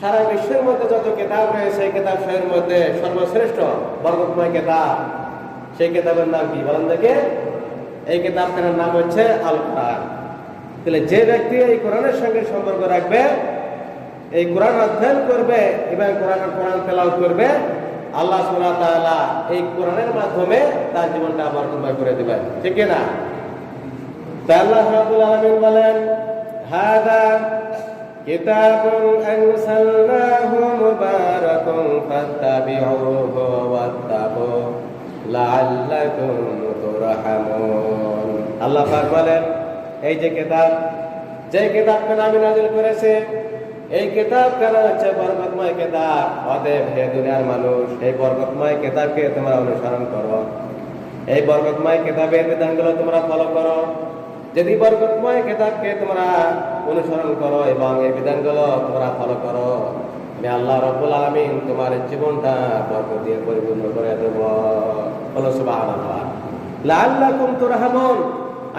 সারা বিশ্বের মধ্যে যত কেতাব রয়েছে সেই কেতাব সমূহের মধ্যে সর্বশ্রেষ্ঠ বরকতময় কেতাব। সেই কেতাবের নাম কি? বলেন দেখে। এই কেতাবখানার নাম হচ্ছে আল কোরআন তাহলে যে ব্যক্তি এই কোরআনের সঙ্গে সম্পর্ক রাখবে, এই কোরআন অধ্যয়ন করবে এবং কোরআনের কোরআন তেলাও করবে, আল্লাহ ওয়া তাআলা এই কোরআনের মাধ্যমে তার জীবনটা বরকতময় করে দেবেন। ঠিক না? তাই আল্লাহ রাব্বুল আলামিন বলেন, হাদা কিতাবুন আনসালনাহু মুবারাকুন ফাত্তাবিউহু ওয়াত্তাকু লাআল্লাকুম তুরহামুন। আল্লাহ পাক বলেন, এই যে কিতাব যে কিতাবখানা আমি নাযিল করেছি, এই কিতাব কেন হচ্ছে বরকতময় কিতাব। অতএব হে দুনিয়ার মানুষ, এই বরকতময় কিতাবকে তোমরা অনুসরণ করো। এই বরকতময় কিতাবের বিধানগুলো তোমরা ফলো করো। যদি বরকতময় কিতাবকে তোমরা অনুসরণ করো এবং এই বিধানগুলো তোমরা ফলো করো, আমি আল্লাহ রব্বুল আলামিন তোমার জীবনটা বরকত দিয়ে পরিপূর্ণ করে দেব। বলো সুবহানাল্লাহ। লাআল্লাকুম তুরহামুন।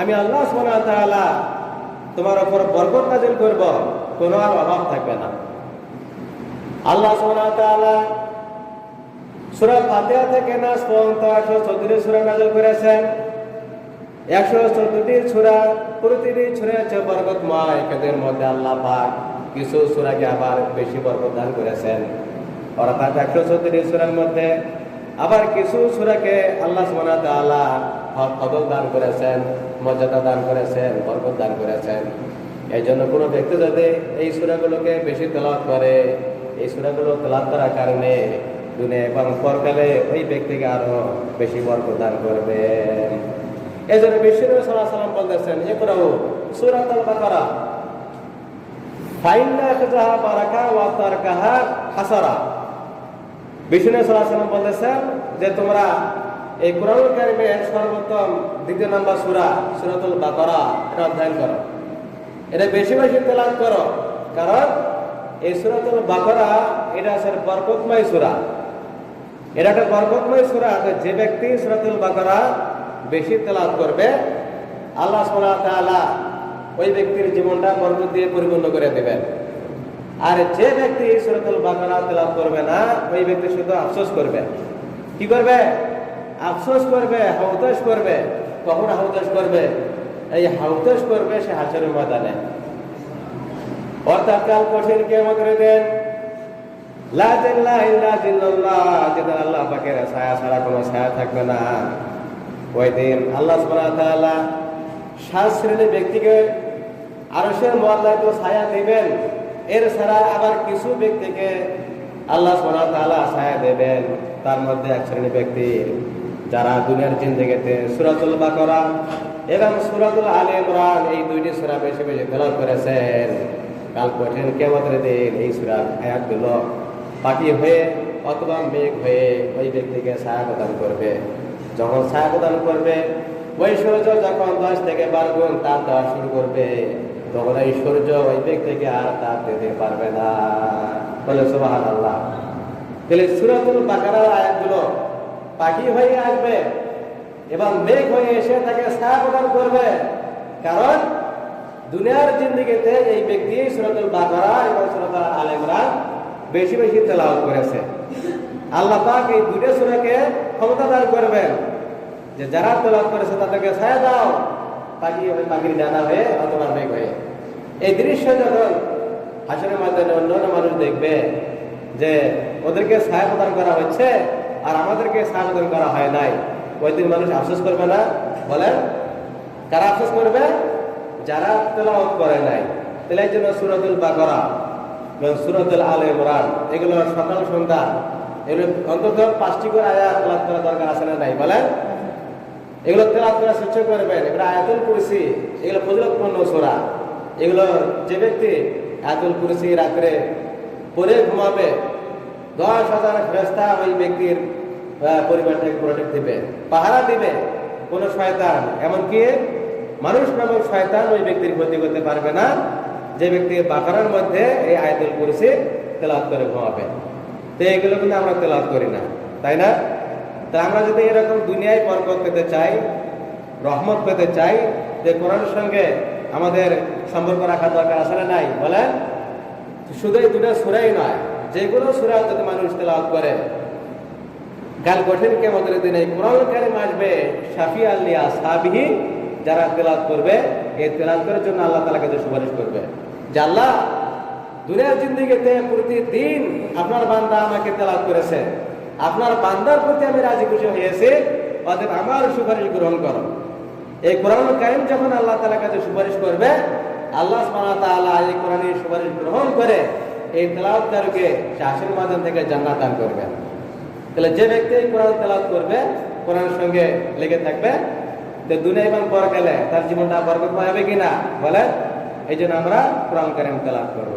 আমি আল্লাহ ওয়া তাআলা তোমার উপর বরকত নাজিল করব, কোনো আর অভাব থাকবে না। আল্লাহ ওয়া তাআলা সূরা ফাতিহা থেকে নাস পর্যন্ত 114 সূরা নাযিল করেছেন। 114টি সূরা, প্রতিটি সূরা হচ্ছে বরকতময়। এদের মধ্যে আল্লাহ পাক কিছু সূরাকে আবার বেশি বরকত দান করেছেন। অর্থাৎ 114টি সূরার মধ্যে আবার কিছু সূরাকে আল্লাহ ওয়া তাআলা ফদল দান করেছেন, মর্যাদা দান করেছেন, বরকত দান করেছেন। এই জন্য কোনো ব্যক্তি যদি এই সূরাগুলোকে বেশি তেলাওয়াত করে, এই সূরাগুলো তেলাওয়াত করার কারণে দুনিয়া এবং পরকালে ওই ব্যক্তিকে আরও বেশি বরকত দান করবে এই জন্য সাল্লাল্লাহু আলাইহি সাল্লাম বলতেছেন ইকরাউ সূরাতুল বাকারা। ফাইন্না খাজাহা বারাকা ওয়া তারকাহা হাসারা। বিষ্ণু সাল্লাম বলেছেন যে তোমরা এই কোরআন কারিমের সর্বোত্তম দ্বিতীয় নাম্বার সূরা, সূরাতুল বাকারা, এটা অধ্যয়ন করো। এটা বেশি বেশি তেলাওয়াত করো, কারণ এই সূরাতুল বাকারা, এটা আছে বরকতময় সূরা। এটা একটা বরকতময় সূরা, যে ব্যক্তি সূরাতুল বাকারা বেশি করবে, আল্লাহ তাআলা ওই ব্যক্তির জীবনটা বরকত দিয়ে পরিপূর্ণ করে দেবেন। আর যে ব্যক্তি সুরাতুল বাকারা তেলাওয়াত করবে না, ওই ব্যক্তি শুধু আফসোস করবে। কি করবে? আফসোস করবে হাউতাস করবে। কখন হাউতাস করবে? এই হাউতাস করবে সে হাসরের ময়দানে। অর্থাৎ কাল কঠিন কেমন করে দেন। লা জিল্লা ইল্লা যেদিন আল্লাহ পাকের ছায়া ছাড়া কোনো ছায়া থাকবে না। ওই দিন আল্লাহ ওয়া সাত শ্রেণির ব্যক্তিকে আরশের মহল্লায় তো ছায়া দিবেন। এর ছাড়া আবার কিছু ব্যক্তিকে আল্লাহ সুবহানাহু ওয়া তাআলা ছায়া দেবেন। তার মধ্যে এক শ্রেণি ব্যক্তি যারা দুনিয়ার জিন্দেগিতে সূরাতুল বাকারা এবং সূরাতুল আলে ইমরান এই দুইটি সূরা বেশি বেশি তেলাওয়াত করেছেন। কাল কঠিন কিয়ামতের দিন এই সূরার আয়াতগুলো পাখি হয়ে অথবা মেঘ হয়ে ওই ব্যক্তিকে ছায়া প্রদান করবে। যখন ছায়া প্রদান করবে, ওই সূর্য যখন দশ থেকে বারো গুণ তাপ দেওয়া শুরু করবে, তখন এই সূর্য ওই ব্যক্তিকে আর তাপ দিতে পারবে না। বলে সুবাহান আল্লাহ তাহলে সুরাতুল বাকারার আয়াতগুলো পাখি হয়ে আসবে এবং মেঘ হয়ে এসে তাকে ছায়া প্রদান করবে। কারণ দুনিয়ার জিন্দিগিতে এই ব্যক্তি সুরাতুল বাকারা এবং সুরাতুল আল ইমরান বেশি বেশি তেলাওয়াত করেছে। আল্লাহ পাক এই দুটো সূরাকে ক্ষমতা দান করবেন। যে যারা তেলাওয়াত করেছে তাদেরকে ছায়া দাও পাখি হবে পাখির ডানা হয়ে অথবা মেঘ হয়ে। এই দৃশ্য যখন হাসনের মাধ্যমে অন্য অন্য মানুষ দেখবে, যে ওদেরকে ছায়া প্রদান করা হচ্ছে আর আমাদেরকে ছায়া প্রদান করা হয় নাই, ওই দিন মানুষ আফসোস করবে না? বলেন, কারা আফসোস করবে? যারা তেলাওয়াত করে নাই। তাহলে এই জন্য সুরাতুল বাকরা এবং সুরাতুল আল ইমরান, এগুলো সকাল সন্ধ্যা। এগুলো অন্তত পাঁচটি করে আয়াত তেলাওয়াত করা দরকার আছে না নাই? বলেন। এগুলো তেলাওয়াত করা চেষ্টা করবেন। এগুলো আয়াতুল কুরসি, এগুলো ফজিলতপূর্ণ সূরা। এগুলো যে ব্যক্তি আয়াতুল কুরসি রাত্রে পরে ঘুমাবে, দশ হাজার ফেরেস্তা ওই ব্যক্তির পরিবারটাকে প্রোটেক্ট দিবে, পাহারা দিবে কোন শয়তান। এমনকি মানুষ নামক শয়তান ওই ব্যক্তির ক্ষতি করতে পারবে না। যে ব্যক্তি বাকারার মধ্যে এই আয়াতুল কুরসি তেলাওয়াত করে ঘুমাবে। তো এগুলো কিন্তু আমরা তেলাওয়াত করি না, তাই না? তা আমরা যদি এরকম দুনিয়ায় বরকত পেতে চাই, রহমত পেতে চাই, যে কোরআনের সঙ্গে আমাদের সম্পর্ক রাখা দরকার না নাই, বলেন? শুধু এই দুটা সুরাই নয়, যে কোনো সুরা যদি মানুষ তেলাওয়াত করে কাল কঠিন কেমতের দিনে কোরআন কারিম আসবে শাফি আল্লিয়া সাবিহি যারা তেলাত করবে, এই তেলাওয়াত করার জন্য আল্লাহ তালাকে সুপারিশ করবে। যে আল্লাহ দুনিয়ার জিন্দিগিতে প্রতিদিন আপনার বান্দা আমাকে তেলাওয়াত করেছে। আপনার বান্দার প্রতি আমি রাজি খুশি হয়েছি, অতএব আমার সুপারিশ গ্রহণ করো। এই কোরআন কারিম যখন আল্লাহ তাআলার কাছে সুপারিশ করবে, আল্লাহ তাআলা এই কোরআনের সুপারিশ গ্রহণ করে এই তেলাওয়াতকারকে চাষের মাধ্যম থেকে জান্নাত দান করবেন তাহলে যে ব্যক্তি এই কোরআন তেলাওয়াত করবে, কোরআনের সঙ্গে লেগে থাকবে তো দুনিয়া এবং পর গেলে তার জীবনটা বরকত পাবে কিনা? বলে এই জন্য আমরা কোরআন কারিম তেলাওয়াত করব।